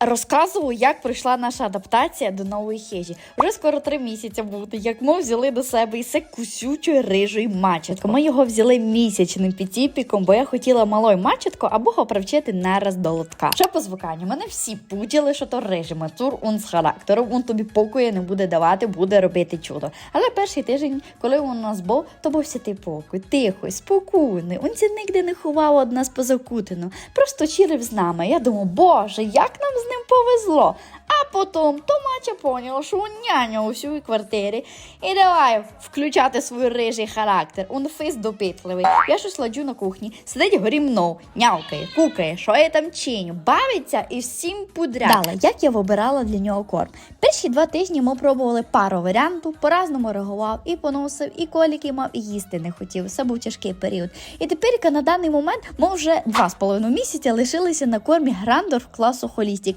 Розказую, як пройшла наша адаптація до нової хижі. Вже скоро три місяці буде, як ми взяли до себе ісе кусючої рижої мачетко. Ми його взяли місячним підтіпіком, бо я хотіла малой мачетко або його привчити нараз до лотка. Що по звуканню? Мене всі путіли, що то рижий мацур, он з характером, он тобі покою не буде давати, буде робити чудо. Але перший тиждень, коли він у нас був, то був святий покой, тихо, спокійний. Он це нігде не ховав од нас позакутину. Просто чирив з нами. Я думаю, боже, як нам з ним повезло. А потім Томача поняла, що он няня у всій квартирі. І давай включати свій рижий характер. Он физ допитливий. Я щось ладжу на кухні, сидить горімно, нявкає, кукає, що я там чиню, бавиться і всім пудря. Далі, як я вибирала для нього корм? Перші два тижні ми пробували пару варіантів, по-разному реагував, і поносив, і коліки мав, і їсти не хотів. Це був тяжкий період. І тепер на даний момент ми вже два з половиною місяця лишилися на кормі Грандорф класу Холістік.